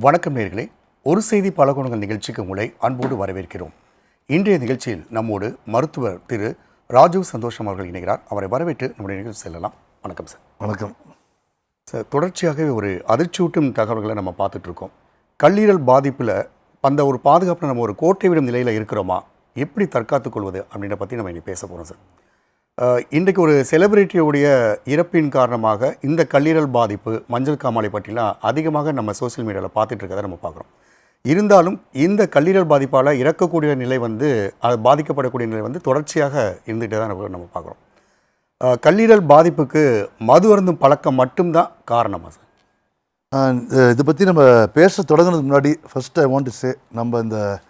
வணக்கம் நேர்களே. ஒரு செய்தி பல குணங்கள் நிகழ்ச்சிக்கு உங்களை அன்போடு வரவேற்கிறோம். இன்றைய நிகழ்ச்சியில் நம்மோடு மருத்துவர் திரு ராஜீவ் சந்தோஷம் அவர்கள் இணைகிறார். அவரை வரவேற்று நம்முடைய நிகழ்ச்சி செல்லலாம். வணக்கம் சார். வணக்கம். சார் தொடர்ச்சியாகவே ஒரு அதிர்ச்சியூட்டும் தகவல்களை நம்ம பார்த்துட்டு இருக்கோம். கல்லீரல் பாதிப்பில் அந்த ஒரு பாதுகாப்பில் நம்ம ஒரு கோட்டை விடும் நிலையில் இருக்கிறோமா? எப்படி தற்காத்துக் கொள்வது அப்படின்ற பற்றி நம்ம இன்னைக்கு பேச போகிறோம் சார். இன்றைக்கு ஒரு செலிபிரிட்டியுடைய இறப்பின் காரணமாக இந்த கல்லீரல் பாதிப்பு மஞ்சள் காமாலை பற்றிலாம் அதிகமாக நம்ம சோஷியல் மீடியாவில் பார்த்துட்டு இருக்கதை நம்ம பார்க்குறோம். இருந்தாலும் இந்த கல்லீரல் பாதிப்பால் இறக்கக்கூடிய நிலை வந்து அது பாதிக்கப்படக்கூடிய நிலை வந்து தொடர்ச்சியாக இருந்துகிட்டே தான் நம்ம பார்க்குறோம். கல்லீரல் பாதிப்புக்கு மது அருந்தும் பழக்கம் மட்டும்தான் காரணமாக சார்? இது- இதை பற்றி நம்ம பேச தொடங்குறதுக்கு முன்னாடி ஃபஸ்ட் ஐ வாண்ட் சே நம்ம இந்த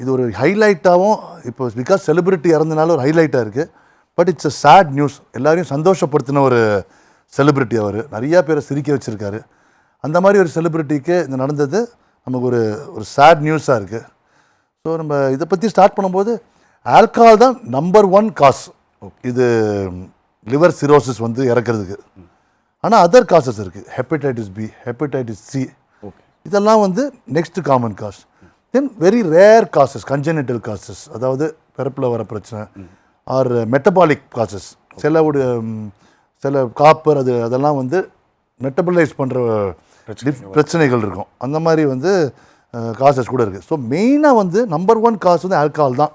இது ஒரு ஹைலைட்டாகவும் இப்போ பிகாஸ் செலிபிரிட்டி இறந்தனால ஒரு ஹைலைட்டாக இருக்குது but it's a sad news எல்லாரையும் சந்தோஷப்படுத்தின ஒரு செலிபிரிட்டி அவர். நிறையா பேரை சிரிக்க வச்சுருக்காரு. அந்த மாதிரி ஒரு செலிபிரிட்டிக்கு இது நடந்தது. நமக்கு ஒரு ஒரு சேட் நியூஸாக இருக்குது ஸோ நம்ம இதை பற்றி ஸ்டார்ட் பண்ணும்போது ஆல்கஹால் தான் நம்பர் ஒன் காஸ் இது லிவர் சிரோசிஸ் வந்து இறக்கிறதுக்கு. ஆனால் அதர் காசஸ் இருக்குது hepatitis B hepatitis C okay இதெல்லாம் வந்து next common cause then very rare causes congenital causes அதாவது பிறப்பில் வர பிரச்சனை. ஆர் மெட்டபாலிக் காசஸ் சில ஒரு ம், சில காப்பர் அது அதெல்லாம் வந்து மெட்டபலைஸ் பண்ணுற பிரச்சனைகள் இருக்கும். அந்த மாதிரி வந்து காசஸ் கூட இருக்குது ஸோ மெயினாக வந்து நம்பர் ஒன் காசு வந்து ஆல்கஹால் தான்.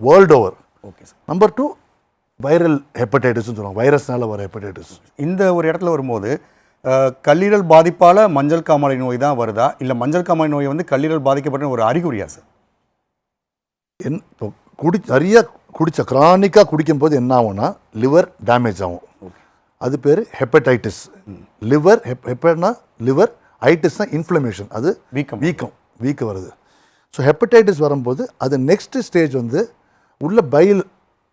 World over okay sir number two viral ஹெப்படைட்டிஸ்னு சொல்லுவாங்க. வைரஸ்னால வர ஹெப்படைட்டிஸ் இந்த ஒரு இடத்துல வரும்போது கல்லீரல் பாதிப்பால் மஞ்சள் காமாலை நோய் தான் வருதா? இல்லை மஞ்சள் காமாலை நோய் வந்து கல்லீரல் பாதிக்கப்பட்ட ஒரு அறிகுறியா சார் என் இப்போ குடி நிறைய குடிச்ச க்ரானிக்காக குடிக்கும்போது என்ன ஆகும்னா லிவர் டேமேஜ் ஆகும். அது பேர் ஹெப்படைட்டிஸ் லிவர் ஹெப் ஹெப்பட்னா லிவர் ஐட்டிஸ்னா இன்ஃப்ளமேஷன் அது வீக்கம். வீக்கம். வீக்கம் வருது. ஸோ ஹெப்படைட்டிஸ் வரும்போது அது நெக்ஸ்ட் ஸ்டேஜ் வந்து உள்ள பைல்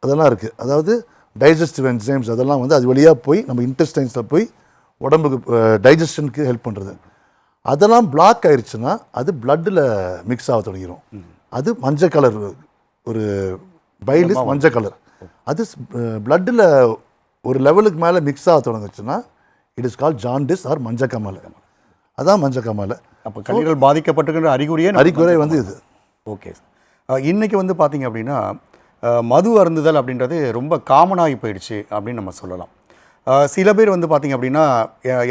அதெல்லாம் இருக்குது அதாவது டைஜஸ்டிவ் என்சைம்ஸ் அதெல்லாம் வந்து அது வழியாக போய் நம்ம இன்டெஸ்டைன்ஸில் போய் உடம்புக்கு டைஜஷனுக்கு ஹெல்ப் பண்ணுறது அதெல்லாம் பிளாக் ஆயிடுச்சுன்னா அது பிளட்டில் மிக்ஸ் ஆக தொடங்கிடும் அது மஞ்சள் கலர் ஒரு பைல் இஸ் மஞ்சள் கலர் அது பிளட்டில் ஒரு லெவலுக்கு மேலே மிக்ஸ் ஆக தொடங்குச்சுன்னா it is call jaundice or மஞ்சள் கமாலை அதான் மஞ்சள் கமாலை அப்போ கல்லீரல் பாதிக்கப்பட்டிருக்கிற அறிகுறியே அறிகுறை வந்து இது. ஓகே இன்னைக்கு வந்து பார்த்தீங்க அப்படின்னா மது அருந்துதல் அப்படின்றது ரொம்ப காமனாகி போயிடுச்சு அப்படின்னு நம்ம சொல்லலாம். சில பேர் வந்து பார்த்தீங்க அப்படின்னா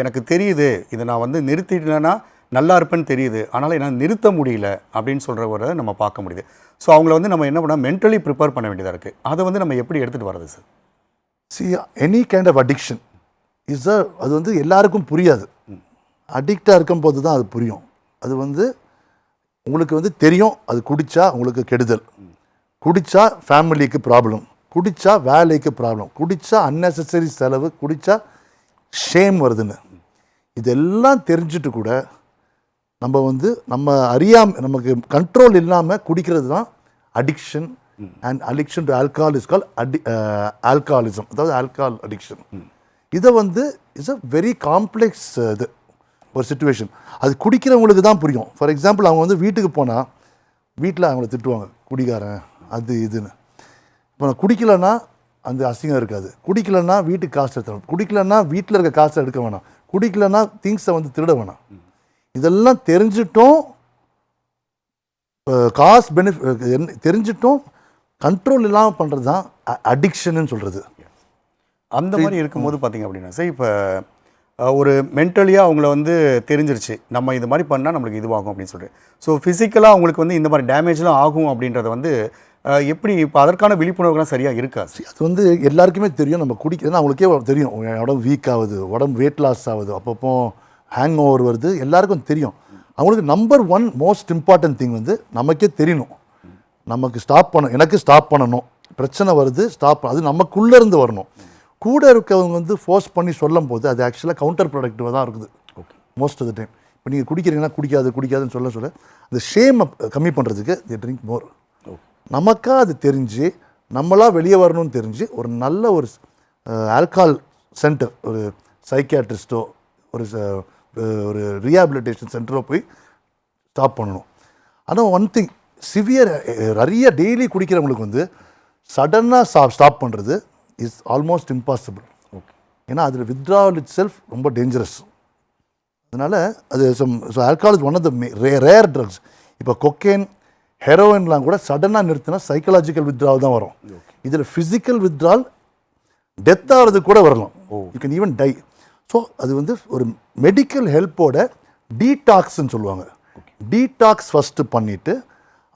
எனக்கு தெரியுது இதை நான் வந்து நிறுத்திட்டேன்னா நல்லா இருப்பேன்னு தெரியுது. ஆனால் என்னால் நிறுத்த முடியல அப்படின்னு சொல்கிறவரை நம்ம பார்க்க முடியுது. ஸோ அவங்கள வந்து நம்ம என்ன பண்ணால் மென்டலி ப்ரிப்பேர் பண்ண வேண்டியதாக இருக்குது அதை வந்து நம்ம எப்படி எடுத்துகிட்டு வர்றது sir see any kind of addiction is a அது வந்து எல்லாருக்கும் புரியாது. அடிக்டாக இருக்கும்போது தான் அது புரியும். அது வந்து உங்களுக்கு வந்து தெரியும் அது குடிச்சா உங்களுக்கு கெடுதல். குடித்தா ஃபேமிலிக்கு ப்ராப்ளம் குடித்தா வேலைக்கு ப்ராப்ளம் குடித்தா அன்னெசரி செலவு குடித்தா ஷேம் வருதுன்னு. இதெல்லாம் தெரிஞ்சுட்டு கூட நம்ம வந்து நம்ம அறியாம நமக்கு கண்ட்ரோல் இல்லாமல் குடிக்கிறது தான் addiction and addiction to alcohol is call அடி ஆல்கஹாலிசம் அதாவது ஆல்கஹால் அடிக்ஷன் இதை வந்து இஸ் அ வெரி காம்ப்ளெக்ஸ் இது ஒரு சுச்சுவேஷன் அது குடிக்கிறவங்களுக்கு தான் புரியும். ஃபார் எக்ஸாம்பிள் அவங்க வந்து வீட்டுக்கு போனால் வீட்டில் அவங்கள திட்டுவாங்க குடிகாரன் அது இதுன்னு. இப்போ நான் குடிக்கலன்னா அந்த அசிங்கம் இருக்காது. குடிக்கலன்னா வீட்டுக்கு காசு எடுத்து குடிக்கலன்னா வீட்டில் இருக்க காசை எடுக்க வேணாம். குடிக்கலன்னா திங்ஸை வந்து திருட வேணாம். இதெல்லாம் தெரிஞ்சிட்டும். காசு பெனிஃபிட் தெரிஞ்சிட்டும். கண்ட்ரோல் இல்லாமல் பண்ணுறது தான் அடிக்ஷன்னு சொல்கிறது அந்த மாதிரி இருக்கும்போது பார்த்தீங்க அப்படின்னா சார் இப்போ ஒரு மென்டலியாக அவங்கள வந்து தெரிஞ்சிருச்சு. நம்ம இது மாதிரி பண்ணால் நம்மளுக்கு இதுவாகும் அப்படின்னு சொல்லிட்டு. ஸோ ஃபிசிக்கலாக அவங்களுக்கு வந்து இந்த மாதிரி டேமேஜ்லாம் ஆகும் அப்படின்றத வந்து எப்படி இப்போ அதற்கான விழிப்புணர்வுலாம் சரியாக இருக்கா? சார் அது வந்து எல்லாருக்குமே தெரியும். நம்ம குடிக்கிறதுனா அவங்களுக்கே தெரியும். உடம்பு வீக் ஆகுது உடம்பு வெயிட் லாஸ் ஆகுது. அப்பப்போ ஹேங் ஓவர் வருது. எல்லாருக்கும் தெரியும். அவங்களுக்கு number one most important thing வந்து நமக்கே தெரியணும். நமக்கு ஸ்டாப் பண்ண எனக்கு ஸ்டாப் பண்ணணும். பிரச்சனை வருது ஸ்டாப் அது நமக்குள்ளே இருந்து வரணும். கூட இருக்கவங்க வந்து ஃபோர்ஸ் பண்ணி சொல்லும் போது அது ஆக்சுவலாக கவுண்டர் ப்ரொடக்டிவாக தான் இருக்குது. Okay most of the time இப்போ நீங்கள் குடிக்கிறீங்கன்னா குடிக்காது குடிக்காதுன்னு சொல்ல சொல்ல அந்த ஷேமை கம்மி பண்ணுறதுக்கு தி ட்ரிங்க் மோர் நமக்கா அது தெரிஞ்சு நம்மளா வெளியே வரணும்னு தெரிஞ்சு ஒரு நல்ல ஒரு ஆல்கால் சென்டர் ஒரு சைக்கியாட்ரிஸ்ட்டோ ஒரு ஒரு ரீஹாபிலிட்டேஷன் சென்டரோ போய் ஸ்டாப் பண்ணணும். ஆனால் ஒன் திங் சிவியர் நிறைய டெய்லி குடிக்கிறவங்களுக்கு வந்து சடனாக ஸ்டா ஸ்டாப் பண்ணுறது இஸ் ஆல்மோஸ்ட் இம்பாசிபிள் ஓகே ஏன்னா அதில் withdrawal இட் செல்ஃப் ரொம்ப டேஞ்சரஸ் அதனால் அது some so alcohol is one of the rare drugs இப்போ கொக்கேன் ஹெரோயின்லாம் கூட சடனாக நிறுத்தினா சைக்கலாஜிக்கல் வித்ட்ரால் தான் வரும். இதில் ஃபிசிக்கல் வித்ட்ரால் டெத் ஆகிறது கூட வரலாம். You can even die so அது வந்து ஒரு மெடிக்கல் ஹெல்ப்போட டீடாக்ஸ்ன்னு சொல்லுவாங்க. டீடாக்ஸ் ஃபஸ்ட்டு பண்ணிவிட்டு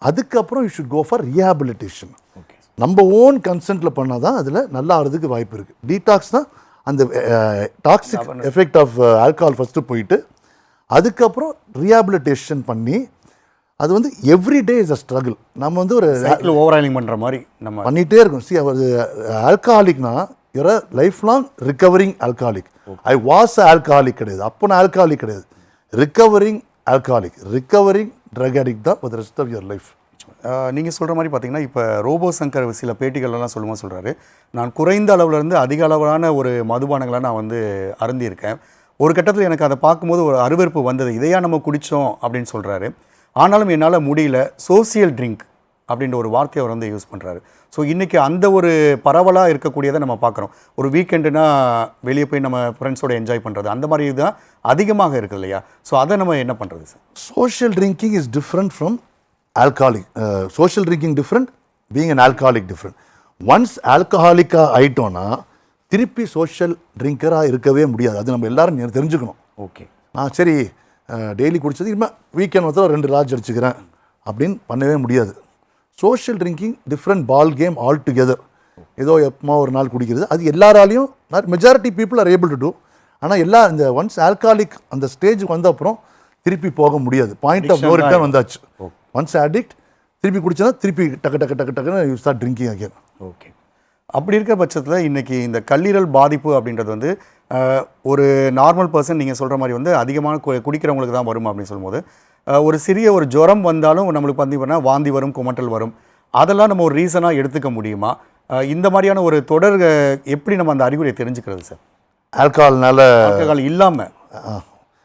அதுக்கப்புறம் you should go for rehabilitation நம்ம ஓன் கன்சென்ட்டில் பண்ணால் தான் அதில் நல்லா ஆகிறதுக்கு வாய்ப்பு இருக்குது டீடாக்ஸ் தான் அந்த toxic effect of alcohol first போயிட்டு அதுக்கப்புறம் ரீஹாபிலிட்டேஷன் பண்ணி அது வந்து every day is a struggle நம்ம வந்து ஒரு ஓவர் பண்ணுற மாதிரி நம்ம பண்ணிகிட்டே இருக்கும். சி அவர் ஆல்கஹாலிக்னா your life long recovering alcoholic I was alcoholic கிடையாது. அப்போ நான் ஆல்கஹாலிக் கிடையாது. Recovering alcoholic recovering drug addict தான் for rest of your life நீங்கள் சொல்கிற மாதிரி பார்த்தீங்கன்னா இப்போ ரோபோ சங்கர் சில பேட்டிகள்லாம் சொல்லும்போது சொல்கிறாரு நான் குறைந்த அளவுல இருந்து அதிக அளவிலான ஒரு மதுபானங்களை நான் வந்து அருந்தியிருக்கேன். ஒரு கட்டத்தில் எனக்கு அதை பார்க்கும்போது ஒரு அருவருப்பு வந்தது. இதையா நம்ம குடித்தோம் அப்படின்னு சொல்கிறாரு ஆனாலும் என்னால் முடியல. சோசியல் ட்ரிங்க் அப்படின்ற ஒரு வார்த்தையை அவர் வந்து யூஸ் பண்ணுறாரு ஸோ இன்றைக்கி அந்த ஒரு பரவலாக இருக்கக்கூடியதை நம்ம பார்க்குறோம். ஒரு வீக்கெண்டுனா வெளியே போய் நம்ம ஃப்ரெண்ட்ஸோட என்ஜாய் பண்ணுறது அந்த மாதிரி தான் அதிகமாக இருக்குது இல்லையா? ஸோ அதை நம்ம என்ன பண்ணுறது sir? Social drinking is different from alcoholic social drinking different being an alcoholic different once ஆல்கஹாலிக்காக ஆயிட்டோன்னா திருப்பி சோஷியல் ட்ரிங்கராக இருக்கவே முடியாது. அது நம்ம எல்லாரும் தெரிஞ்சுக்கணும். ஓகே. நான் சரி டெய்லி குடிச்சது இனிமேல் வீக்கெண்ட் வந்து ரெண்டு ராஜ் அடிச்சுக்கிறேன் அப்படின்னு பண்ணவே முடியாது. Social drinking different ball game all together ஏதோ எப்பமா ஒரு நாள் குடிக்கிறது. அது எல்லாராலையும் majority people are able to do ஆனால் எல்லா இந்த ஒன்ஸ் ஆல்காலிக் அந்த ஸ்டேஜுக்கு வந்த அப்புறம் திருப்பி போக முடியாது. பாயிண்ட் ஆஃப் நோ ரிட்டர்ன் தான் வந்தாச்சு. ஒன்ஸ் அடிக்ட் திருப்பி குடிச்சா திருப்பி டக்கு டக்கு டக்கு டக்குன்னு you start drinking again okay அப்படி இருக்க பட்சத்தில் இன்றைக்கி இந்த கல்லீரல் பாதிப்பு அப்படின்றது வந்து ஒரு நார்மல் பர்சன் நீங்கள் சொல்கிற மாதிரி வந்து அதிகமான குடிக்கிறவங்களுக்கு தான் வரும் அப்படின்னு சொல்லும்போது ஒரு சிறிய ஒரு ஜுரம் வந்தாலும் நம்மளுக்கு பார்த்தீங்கன்னா வாந்தி வரும் குமட்டல் வரும். அதெல்லாம் நம்ம ஒரு ரீசனாக எடுத்துக்க முடியுமா? இந்த மாதிரியான ஒரு தொடர் எப்படி நம்ம அந்த அறிகுறியை தெரிஞ்சுக்கிறது சார் ஆல்கஹால்னால ஆல்கஹால் இல்லாமல்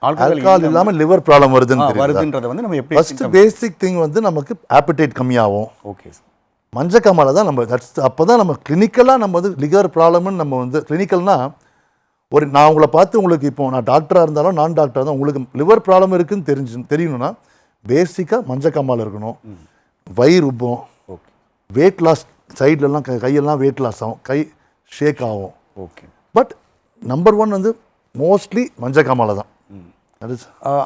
ஆல்கஹால் இல்லாமல் லிவர் ப்ராப்ளம் வருதுன்னு வருதுன்றதை வந்து நம்ம எப்படி ஃபர்ஸ்ட் பேசிக் திங் வந்து நமக்கு ஆப்படைட் கம்மியாகும். ஓகே சார் மஞ்சக்காமால தான் நம்ம தட்ஸ் அப்போ தான் நம்ம கிளினிக்கலாக நம்ம வந்து லிகர் ப்ராப்ளம்னு நம்ம வந்து கிளினிக்கல்னா ஒரு நான் உங்களை பார்த்து உங்களுக்கு இப்போ நான் டாக்டராக இருந்தாலும் நான் டாக்டராக இருந்தாலும் உங்களுக்கு லிவர் ப்ராப்ளம் இருக்குன்னு தெரிஞ்சு தெரியணும்னா பேசிக்காக மஞ்சக்காமால் இருக்கணும். வயிறு உப்பம் ஓகே. வெயிட் லாஸ் சைட்லலாம் கை கையெல்லாம் வெயிட் லாஸ் ஆகும். கை ஷேக் ஆகும். ஓகே. பட் நம்பர் ஒன் வந்து மோஸ்ட்லி மஞ்சக்காமால தான்.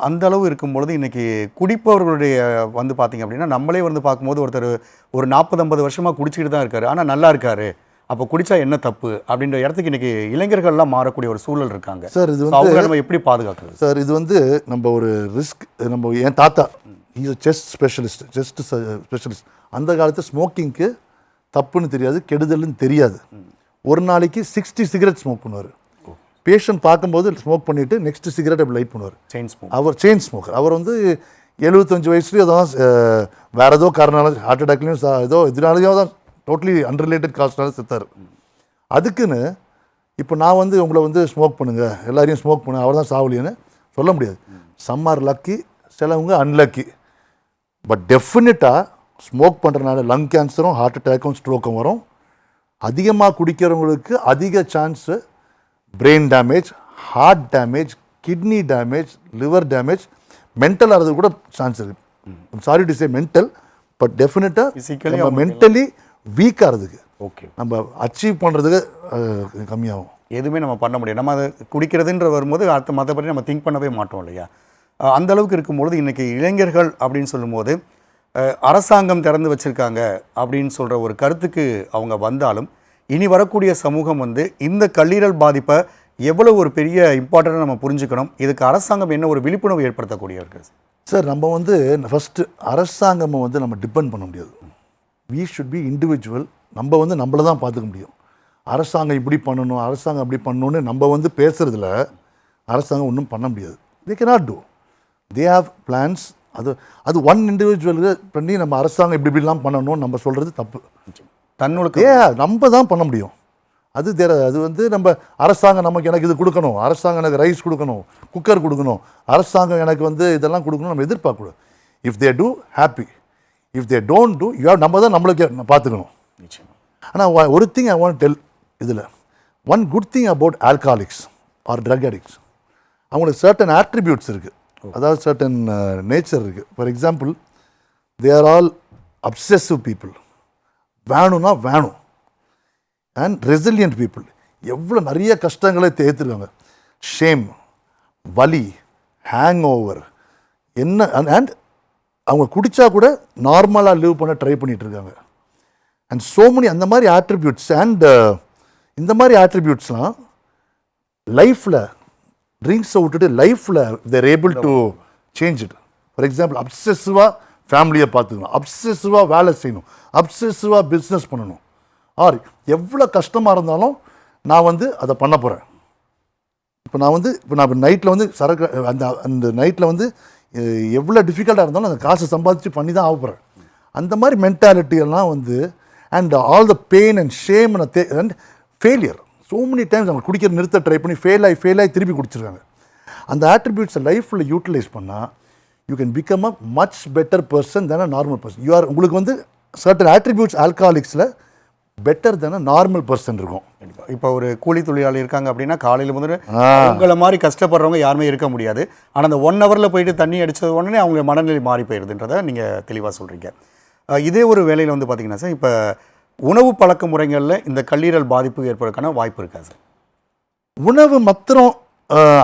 அந்த அளவு இருக்கும் பொழுது இன்னைக்கு குடிப்பவர்களுடைய வந்து பார்த்தீங்க அப்படின்னா நம்மளே வந்து பார்க்கும்போது ஒருத்தர் ஒரு நாற்பது ஐம்பது வருஷமாக குடிச்சிட்டு தான் இருக்காரு. ஆனால் நல்லா இருக்காரு. அப்போ குடிச்சா என்ன தப்பு அப்படின்ற இடத்துக்கு இன்னைக்கு இளைஞர்கள்லாம் மாறக்கூடிய ஒரு சூழல் இருக்காங்க. சார் இது வந்து நம்ம எப்படி பாதுகாக்கிறது? சார் இது வந்து நம்ம ஒரு ரிஸ்க் நம்ம என் தாத்தா is chest specialist chest specialist அந்த காலத்து ஸ்மோக்கிங்க்கு தப்புன்னு தெரியாது கெடுதல்னு தெரியாது. ஒரு நாளைக்கு சிக்ஸ்டி சிகரெட் ஸ்மோக் பண்ணுவார். பேஷண்ட் பார்க்கும்போது ஸ்மோக் பண்ணிவிட்டு நெக்ஸ்ட் சிகரெட் அப்படி லைட் பண்ணுவார். செயின் ஸ்மோக் அவர் செயின் ஸ்மோக்கர் அவர் வந்து எழுபத்தஞ்சு வயசுலேயும் அதான் வேற ஏதோ காரணம் ஹார்ட் அட்டாக்லேயும் ஏதோ இதனாலேயோ தான் டோட்டலி அன்ரிலேட்டட் காஸ்ட்னால செத்தார். அதுக்குன்னு இப்போ நான் வந்து உங்களை வந்து ஸ்மோக் பண்ணுங்க. எல்லாரையும் ஸ்மோக் பண்ணு அவர் தான் சாவலின்னு சொல்ல முடியாது. சம் ஆர் லக்கி சிலவங்க அன்லக்கி பட் டெஃபினட்டாக ஸ்மோக் பண்ணுறனால லங் கேன்சரும் ஹார்ட் அட்டாக்கும் ஸ்ட்ரோக்கும் வரும். அதிகமாக குடிக்கிறவங்களுக்கு அதிக chance brain damage heart damage kidney damage liver damage mental ஆகிறது கூட சான்ஸ் இருக்கு. Sorry to say mental but டெஃபினட்டாக மென்டலி வீக் ஆகிறதுக்கு ஓகே நம்ம அச்சீவ் பண்ணுறதுக்கு கம்மியாகும். எதுவுமே நம்ம பண்ண முடியாது. நம்ம அதை குடிக்கிறதுன்ற வரும்போது அடுத்த மற்றபடி நம்ம திங்க் பண்ணவே மாட்டோம் இல்லையா? அந்த அளவுக்கு இருக்கும்பொழுது இன்னைக்கு இளைஞர்கள் அப்படின்னு சொல்லும்போது அரசாங்கம் திறந்து வச்சிருக்காங்க அப்படின்னு சொல்கிற ஒரு கருத்துக்கு அவங்க வந்தாலும் இனி வரக்கூடிய சமூகம் வந்து இந்த கல்லீரல் பாதிப்பை எவ்வளவு ஒரு பெரிய இம்பார்ட்டண்ட்டாக நம்ம புரிஞ்சுக்கணும்? இதுக்கு அரசாங்கம் என்ன ஒரு விழிப்புணர்வு ஏற்படுத்தக்கூடிய இருக்குது சார் நம்ம வந்து ஃபஸ்ட்டு அரசாங்கமை வந்து நம்ம டிபெண்ட் பண்ண முடியாது. வி ஷுட் பி இண்டிவிஜுவல் நம்ம வந்து நம்மளை தான் பார்த்துக்க முடியும். அரசாங்கம் இப்படி பண்ணணும் அரசாங்கம் அப்படி பண்ணணும்னு நம்ம வந்து பேசுகிறதுல அரசாங்கம் ஒன்றும் பண்ண முடியாது. They cannot do. They have plans அது அது ஒன் இண்டிவிஜுவலுக்கு பண்ணி நம்ம அரசாங்கம் இப்படி இப்படிலாம் பண்ணணும்னு நம்ம சொல்கிறது தப்பு. ஏ நம்ம தான் பண்ண முடியும். அது தேர அது வந்து நம்ம அரசாங்கம் நமக்கு எனக்கு இது கொடுக்கணும் அரசாங்கம் எனக்கு ரைஸ் கொடுக்கணும் குக்கர் கொடுக்கணும் அரசாங்கம் எனக்கு வந்து இதெல்லாம் கொடுக்கணும் நம்ம எதிர்பார்க்கக்கூடாது. If they do happy if they don't do you நம்ம தான் நம்மளுக்கு பார்த்துக்கணும். நிச்சயமா. ஆனால் ஒரு திங் ஐ வாண்ட் டெல் இதில். One good thing about alcoholics or drug addicts அவங்களுக்கு சர்டன் ஆட்ரிபியூட்ஸ் இருக்குது அதாவது சர்டன் நேச்சர் இருக்குது for example they are all obsessive people வேணும்னா வேணும். அண்ட் ரெசிலியன்ட் பீப்புள் எவ்வளோ நிறைய கஷ்டங்களை தேர்த்துருக்காங்க ஷேம் வலி ஹேங் ஓவர் என்ன அண்ட் அவங்க குடித்தா கூட நார்மலாக லிவ் பண்ண ட்ரை பண்ணிகிட்டு இருக்காங்க அண்ட் ஸோ மெனி அந்த மாதிரி ஆட்ரிபியூட்ஸ் அண்ட் uh, இந்த மாதிரி ஆட்ரிபியூட்ஸ்லாம் லைஃப்பில் ட்ரிங்க்ஸை விட்டுட்டு லைஃப்பில் they're able to change it for example அப்சசிவாக ஃபேமிலியை பார்த்துக்கணும் அப்சசிவாக வேலை செய்யணும். அப்சசிவாக பிஸ்னஸ் பண்ணணும். ஆர் எவ்வளோ கஷ்டமாக இருந்தாலும் நான் வந்து அதை பண்ண போகிறேன் இப்போ நான் வந்து இப்போ நான் நைட்டில் வந்து சரக்கு அந்த அந்த நைட்டில் வந்து எவ்வளோ டிஃபிகல்ட்டாக இருந்தாலும் அந்த காசை சம்பாதிச்சு பண்ணி தான் ஆகப்படுறேன் அந்த மாதிரி மென்டாலிட்டியெல்லாம் எல்லாம் வந்து and all the pain and shame and failure so many times அவங்க குடிக்கிற நிறுத்த ட்ரை பண்ணி ஃபெயில் ஆகி ஃபெயில் ஆகி திருப்பி குடிச்சிருக்காங்க. அந்த ஆட்ரிபியூட்ஸை லைஃப்பில் யூட்டிலைஸ் பண்ணால் you can become a much better person than a normal person you are உங்களுக்கு வந்து சர்டன் ஆட்ரிபியூட்ஸ் ஆல்கஹாலிக்ஸில் பெட்டர் தென் நார்மல் பர்சன் இருக்கும். இப்போ ஒரு கூலி தொழிலாளி இருக்காங்க அப்படின்னா காலையில் முதல்ல அவங்கள மாதிரி கஷ்டப்படுறவங்க யாருமே இருக்க முடியாது. ஆனால் அந்த ஒன் ஹவரில் போயிட்டு தண்ணி அடிச்சது உடனே அவங்க மனநிலை மாறி போயிடுதுன்றதை நீங்கள் தெளிவாக சொல்கிறீங்க இதே ஒரு வேலையில் வந்து பார்த்தீங்கன்னா சார் இப்போ உணவு பழக்க முறைகளில் இந்த கல்லீரல் பாதிப்பு ஏற்படுறதுக்கான வாய்ப்பு இருக்கா சார்? உணவு மாத்திரம்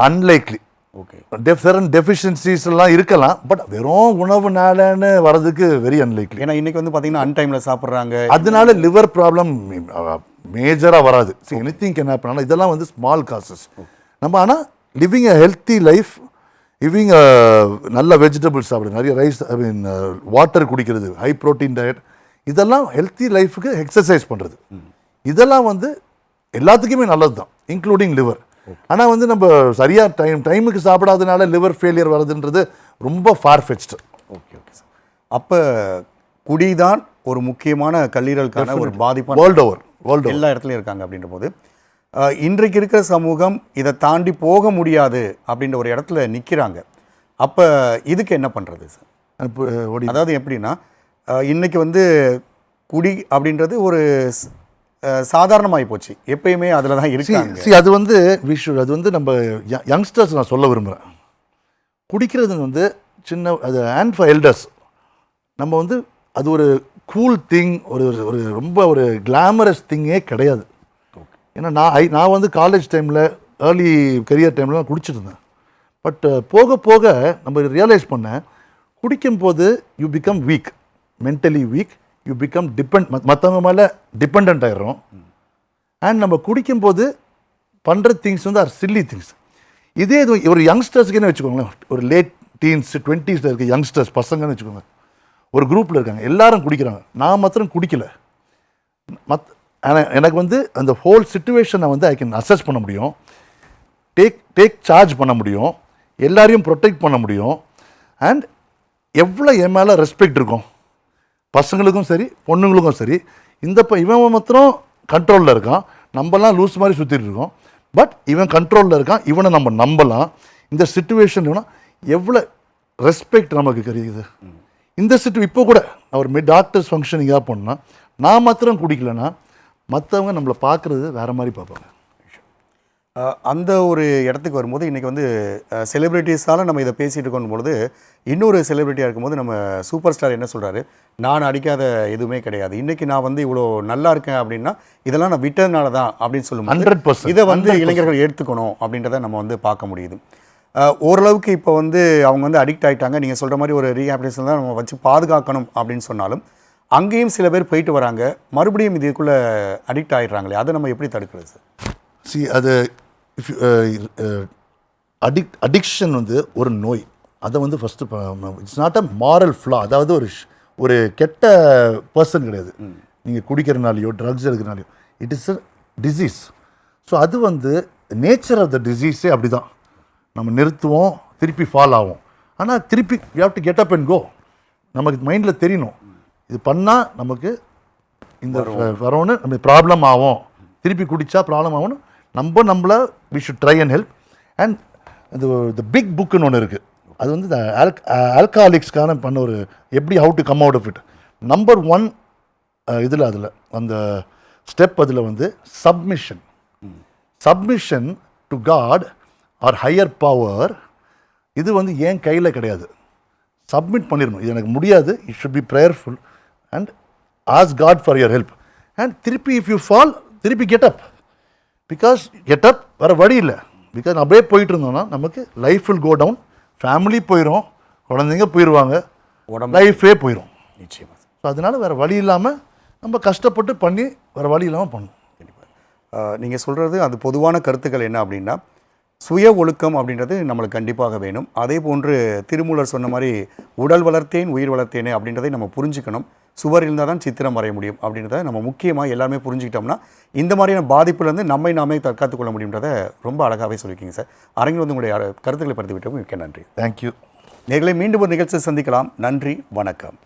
அன்லைக்லி ஓகே டிஃபரண்ட் டெஃபிஷியன்சிஸ் எல்லாம் இருக்கலாம் பட் வெறும் உணவுனாலன்னு வர்றதுக்கு வெரி அன்லைக்லி ஏன்னா இன்னைக்கு வந்து பார்த்தீங்கன்னா அன்டைமில் சாப்பிட்றாங்க. அதனால லிவர் ப்ராப்ளம் மேஜராக வராது. See anything can happen இதெல்லாம் வந்து ஸ்மால் காசஸ் நம்ம ஆனால் living a healthy life living நல்ல வெஜிடபிள்ஸ் சாப்பிடு நிறைய ரைஸ் ஐ மீன் வாட்டர் குடிக்கிறது ஹை ப்ரோட்டீன் டயட் இதெல்லாம் ஹெல்த்தி லைஃபுக்கு எக்ஸசைஸ் பண்ணுறது இதெல்லாம் வந்து எல்லாத்துக்குமே நல்லது தான் இன்க்ளூடிங் லிவர் ஆனால் வந்து நம்ம சரியாக டைம் டைமுக்கு சாப்பிடாதனால லிவர் ஃபெயிலியர் வருதுன்றது ரொம்ப far fetched okay okay sir. அப்போ குடிதான் ஒரு முக்கியமான கல்லீரலுக்கான ஒரு பாதிப்பான வேர்ல்டு ஓவர் வேர்ல்டு எல்லா இடத்துலையும் இருக்காங்க அப்படின்ற போது இன்றைக்கு இருக்கிற சமூகம் இதை தாண்டி போக முடியாது அப்படின்ற ஒரு இடத்துல நிற்கிறாங்க அப்போ இதுக்கு என்ன பண்ணுறது சார்? அதாவது எப்படின்னா அஹ், இன்னைக்கு வந்து குடி அப்படின்றது ஒரு சாதாரணமாகி போச்சு. எப்பயுமே அதில் தான் இருக்காங்க. சி அது வந்து விஷு அது வந்து நம்ம யங்ஸ்டர்ஸ் நான் சொல்ல விரும்புகிறேன் குடிக்கிறது வந்து சின்ன அது அண்ட் ஃபார் எல்டர்ஸ் நம்ம வந்து அது ஒரு கூல் திங் ஒரு ஒரு ரொம்ப ஒரு கிளாமரஸ் திங்கே கிடையாது. ஏன்னா நான் ஐ நான் வந்து காலேஜ் டைமில் ஏர்லி கரியர் டைமில் குடிச்சிட்டு இருந்தேன் பட் போக போக நம்ம ரியலைஸ் பண்ணேன் குடிக்கும் போது you become weak mentally weak you become depend மற்றவங்க மேலே டிபெண்ட் ஆயிடுறோம். அண்ட் நம்ம குடிக்கும்போது பண்ணுற திங்ஸ் வந்து ஆர் சில்லி திங்ஸ் இதே இது ஒரு யங்ஸ்டர்ஸ்க்குன்னு வச்சுக்கோங்களேன் ஒரு லேட் டீன்ஸ் டுவெண்ட்டீஸில் இருக்க யங்ஸ்டர்ஸ் பசங்கன்னு வச்சுக்கோங்க. ஒரு குரூப்பில் இருக்காங்க எல்லாரும் குடிக்கிறாங்க. நான் மாத்திரம் குடிக்கல. மத் ஆனால் எனக்கு வந்து அந்த ஹோல் சுச்சுவேஷனை வந்து ஐ கேன் அசஸ் பண்ண முடியும். டேக் டேக் சார்ஜ் பண்ண முடியும். எல்லாரையும் ப்ரொடெக்ட் பண்ண முடியும். அண்ட் எவ்வளோ என் மேலே ரெஸ்பெக்ட் இருக்கும்? பசங்களுக்கும் சரி பொண்ணுங்களுக்கும் சரி இந்த இப்போ இவன் மாத்திரம் கண்ட்ரோலில் இருக்கான். நம்மலாம் லூஸ் மாதிரி சுற்றிட்டு இருக்கோம். பட் இவன் கண்ட்ரோலில் இருக்கான். இவனை நம்ம நம்பலாம். இந்த சுச்சுவேஷன் எவ்வளோ ரெஸ்பெக்ட் நமக்கு கிடைக்குது. இந்த சிட்டு இப்போ கூட அவர் மே டாக்டர்ஸ் ஃபங்க்ஷன் எங்கேயா போனால் நான் மாத்திரம் குடிக்கலன்னா மற்றவங்க நம்மளை பார்க்குறது வேற மாதிரி பார்ப்பாங்க. அந்த ஒரு இடத்துக்கு வரும்போது இன்றைக்கி வந்து செலிப்ரிட்டிஸால் நம்ம இதை பேசிகிட்டு இருக்கும் பொழுது இன்னொரு செலிப்ரிட்டியாக இருக்கும்போது நம்ம சூப்பர் ஸ்டார் என்ன சொல்கிறாரு நான் அடிக்காத எதுவுமே கிடையாது. இன்றைக்கி நான் வந்து இவ்வளோ நல்லா இருக்கேன் அப்படின்னா இதெல்லாம் நான் விட்டதுனால தான் அப்படின்னு சொல்லும்போது 100%. இதை வந்து இளைஞர்கள் எடுத்துக்கணும் அப்படின்றத நம்ம வந்து பார்க்க முடியுது. ஓரளவுக்கு இப்போ வந்து அவங்க வந்து அடிக்ட் ஆகிட்டாங்க நீங்கள் சொல்கிற மாதிரி ஒரு ரீஹாபிலேஷன் தான் நம்ம வச்சு பாதுகாக்கணும் அப்படின்னு சொன்னாலும் அங்கேயும் சில பேர் போயிட்டு வராங்க. மறுபடியும் இதுக்குள்ளே அடிக்ட் ஆகிடுறாங்களே அதை நம்ம எப்படி தடுக்கிறது? சார் சி அது இஃப் அடிக் அடிக்ஷன் வந்து ஒரு நோய். அதை வந்து first it's not a moral flaw அதாவது ஒரு ஒரு கெட்ட பர்சன் கிடையாது. நீங்கள் குடிக்கிறனாலையோ drugs எடுக்கிறனாலையோ it is a disease so அது வந்து நேச்சர் ஆஃப் த டிசீஸே அப்படி தான் நம்ம நிறுத்துவோம் திருப்பி ஃபால் ஆகும் ஆனால் திருப்பி you have to get up and go நமக்கு மைண்டில் தெரியணும். இது பண்ணால் நமக்கு இந்த வரோன்னு நம்ம ப்ராப்ளம் ஆகும் திருப்பி குடிச்சா ப்ராப்ளம் ஆகும்னு நம்ம நம்மளை we should try and help and இந்த இந்த பிக் புக்குன்னு ஒன்று இருக்குது அது வந்து இந்த ஆல்க் ஆல்காலிக்ஸ்க்கான uh, பண்ண ஒரு எப்படி how to come out of it number one இதில் அதில் அந்த ஸ்டெப் அதில் வந்து submission submission to God or higher power இது வந்து ஏன் கையில் கிடையாது. சப்மிட் பண்ணிடணும் இது எனக்கு முடியாது. It should be prayerful and ask God for your help and திருப்பி இஃப் யூ ஃபால் திருப்பி get up because get up வேறு வழி இல்லை. பிகாஸ் அப்படியே போயிட்டு இருந்தோம்னா நமக்கு life will go down family போயிடும் குழந்தைங்க போயிடுவாங்க உடம்பு லைஃபே போயிடும் நிச்சயமாக ஸோ அதனால வேறு வழி இல்லாமல் நம்ம கஷ்டப்பட்டு பண்ணி வேறு வழி இல்லாமல் பண்ணணும். கண்டிப்பாக நீங்கள் சொல்கிறது அது பொதுவான கருத்துக்கள் என்ன அப்படின்னா சுய ஒழுக்கம் அப்படின்றது நம்மளுக்கு கண்டிப்பாக வேணும். அதே போன்று திருமூலர் சொன்ன மாதிரி உடல் வளர்த்தேன் உயிர் வளர்த்தேனே அப்படின்றதை நம்ம புரிஞ்சுக்கணும். சுவர் இருந்தால் தான் சித்திரம் வரைய முடியும் அப்படின்றத நம்ம முக்கியமாக எல்லாமே புரிஞ்சுக்கிட்டோம்னா இந்த மாதிரியான பாதிப்புலேருந்து நம்மை நாமே தற்காத்துக் கொள்ள முடியுன்றதை ரொம்ப அழகாகவே சொல்லியிருக்கீங்க சார். அரங்கில் வந்து உங்களுடைய கருத்துக்களை படுத்தி விட்டோம் மிக்க நன்றி. தேங்க்யூ நேர்களை மீண்டும் ஒரு நிகழ்ச்சியை சந்திக்கலாம். நன்றி வணக்கம்.